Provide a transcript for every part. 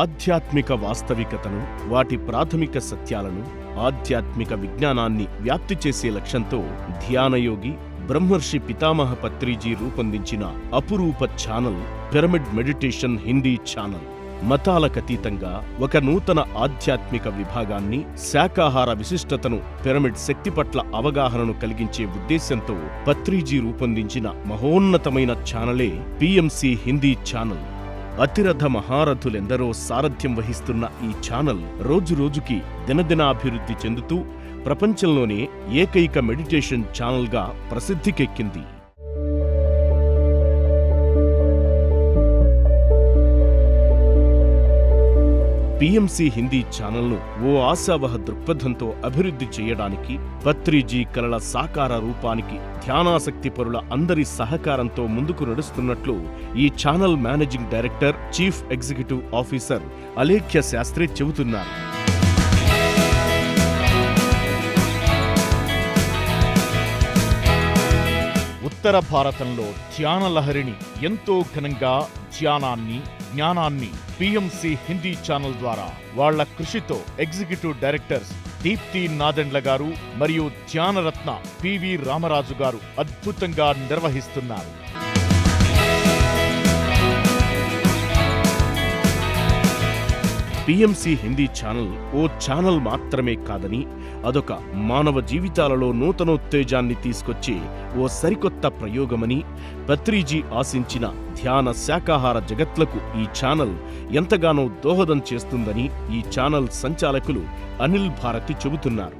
ఆధ్యాత్మిక వాస్తవికతను వాటి ప్రాథమిక సత్యాలను ఆధ్యాత్మిక విజ్ఞానాన్ని వ్యాప్తి చేసే లక్ష్యంతో ధ్యానయోగి బ్రహ్మర్షి పితామహ పత్రిజీ రూపొందించిన అపురూప channel pyramid meditation Hindi channel. మతాలకతీతంగా ఒక నూతన ఆధ్యాత్మిక విభాగాన్ని శాకాహార విశిష్టతను పిరమిడ్ శక్తి పట్ల అవగాహనను కలిగించే ఉద్దేశ్యంతో పత్రిజీ రూపొందించిన మహోన్నతమైన ఛానలే పిఎంసి హిందీ ఛానల్. అతిరథ మహారథులెందరో సారథ్యం వహిస్తున్న ఈ ఛానల్ రోజురోజుకి దినదినాభివృద్ధి చెందుతూ ప్రపంచంలోనే ఏకైక మెడిటేషన్ ఛానల్గా ప్రసిద్ధికెక్కింది. పిఎంసి హిందీ ఛానల్ను ఓ ఆశావహ దృక్పథంతో అభివృద్ధి చేయడానికి పత్రిజీ కలల సాకార రూపానికి ధ్యానాసక్తి పరుల అందరి సహకారంతో ముందుకు నడుస్తున్నట్లు ఈ channel managing director chief executive officer Alekhya Sastri చెబుతున్నారు. ఉత్తర భారతంలో ధ్యాన లహరిని ఎంతో ఘనంగా ధ్యానాన్ని జ్ఞానాన్ని పిఎంసి హిందీ ఛానల్ ద్వారా వాళ్ళ కృషితో ఎగ్జిక్యూటివ్ డైరెక్టర్స్ దీప్తి నాదెండ్ల గారు మరియు ధ్యానరత్న పివి రామరాజు గారు అద్భుతంగా నిర్వహిస్తున్నారు. పిఎంసి హిందీ ఛానల్ ఓ ఛానల్ మాత్రమే కాదని అదొక మానవ జీవితాలలో నూతనోత్తేజాన్ని తీసుకొచ్చే ఓ సరికొత్త ప్రయోగమని పత్రిజీ ఆశించిన ధ్యాన శాకాహార జగత్లకు ఈ ఛానల్ ఎంతగానో దోహదం చేస్తుందని ఈ ఛానల్ సంచాలకులు అనిల్ భారతి చెబుతున్నారు.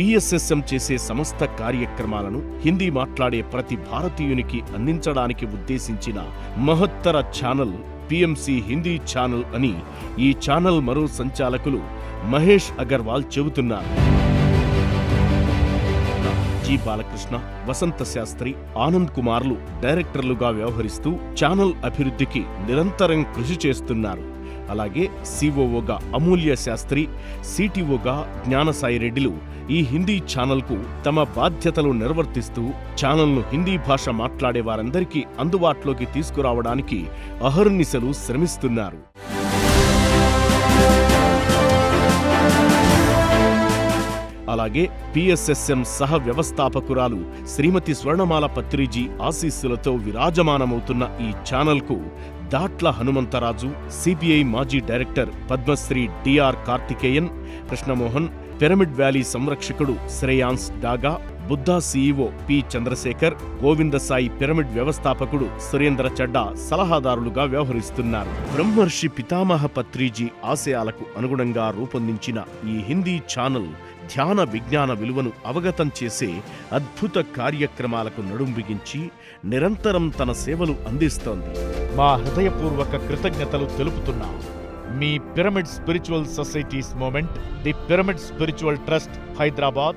పిఎస్ఎస్ఎం చేసే సమస్త కార్యక్రమాలను హిందీ మాట్లాడే ప్రతి భారతీయునికి అందించడానికి ఉద్దేశించిన మహత్తర ఛానల్ పిఎంసి హిందీ ఛానల్ అని ఈ ఛానల్ మరో సంచాలకులు మహేష్ అగర్వాల్ చెబుతున్నారు. జి. బాలకృష్ణ వసంత శాస్త్రి ఆనంద్ కుమార్లు డైరెక్టర్లుగా వ్యవహరిస్తూ ఛానల్ అభివృద్ధికి నిరంతరం కృషి చేస్తున్నారు. అలాగే సిఓఓగా అమూల్య శాస్త్రి సిటిఓగా జ్ఞానసాయి రెడ్డిలు ఈ హిందీ ఛానల్కు తమ బాధ్యతలు నిర్వర్తిస్తూ ఛానల్ను హిందీ భాష మాట్లాడే వారందరికీ అందుబాటులోకి తీసుకురావడానికి అహర్నిశలు శ్రమిస్తున్నారు. అలాగే పిఎస్ఎస్ఎం సహ వ్యవస్థాపకురాలు శ్రీమతి స్వర్ణమాల పత్రిజీ ఆశీస్సులతో విరాజమానమవుతున్న ఈ ఛానల్కు దాట్ల హనుమంతరాజు సిపిఐ మాజీ director Padmashri DR Karthikeyan Krishnamohan pyramid valley సంరక్షకుడు Shreyans Daga Buddha CEO P. Chandrasekhar Govindasai pyramid వ్యవస్థాపకుడు సురేంద్ర చడ్డా సలహాదారులుగా వ్యవహరిస్తున్నారు. బ్రహ్మర్షి పితామహ పత్రిజీ ఆశయాలకు అనుగుణంగా రూపొందించిన ఈ హిందీ ఛానల్ ధ్యాన విజ్ఞాన విలువను అవగతం చేసే అద్భుత కార్యక్రమాలకు నడుం బిగించి నిరంతరం తన సేవలు అందిస్తోంది. మా హృదయపూర్వక కృతజ్ఞతలు తెలుపుతున్నాం. మీ pyramid spiritual societies movement the pyramid spiritual trust Hyderabad.